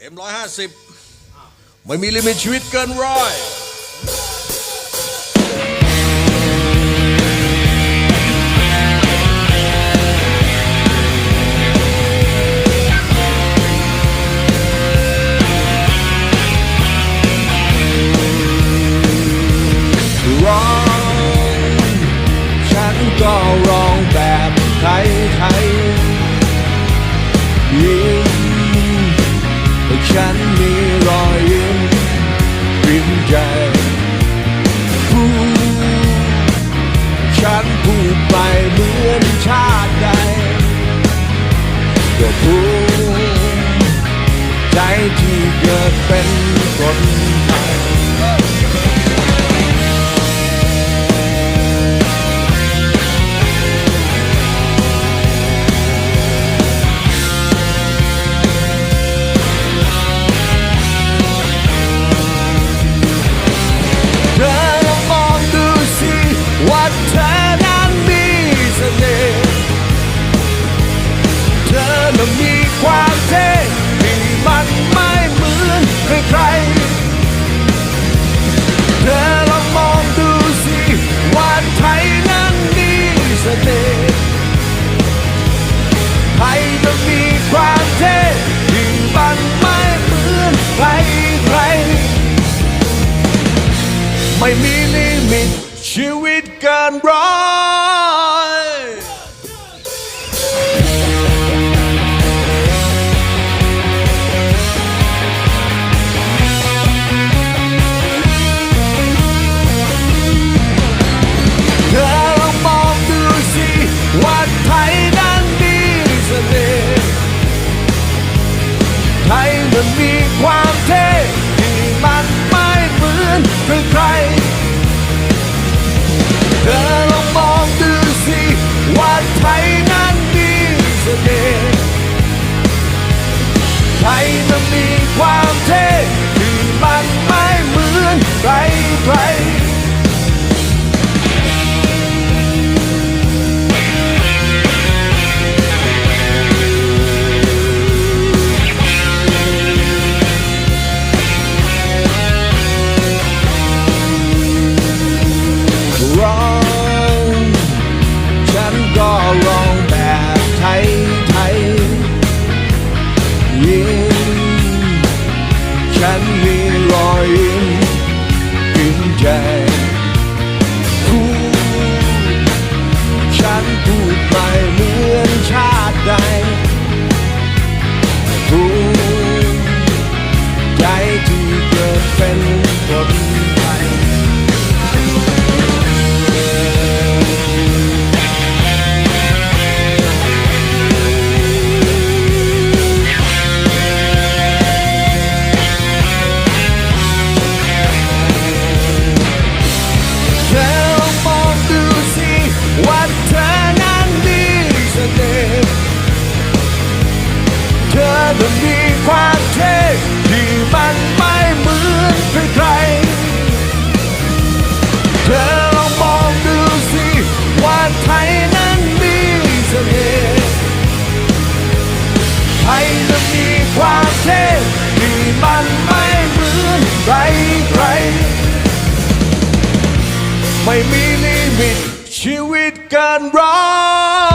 เอ็มร้อยห้าสิบไม่มีลิมิตชีวิตเกินร้อยร้องฉันก็ร้องแบบไทยไทยๆยิ้ม ฉันมีรอยยิ้มริมใจพูดฉันพูดไปเหมือนชาติใดก็พูดใจที่เกิดเป็น ไม่มีลิมิตชีวิตการร้อง มีค เธอมีความเท่ที่มันไม่เหมือนใครเธอลองมองดูสิว่าไทยนั้นมีเสน่ห์ไทยนั้นมีความเท่ที่มันไม่เหมือนใครๆไม่มีลิมิตชีวิตกินร้อ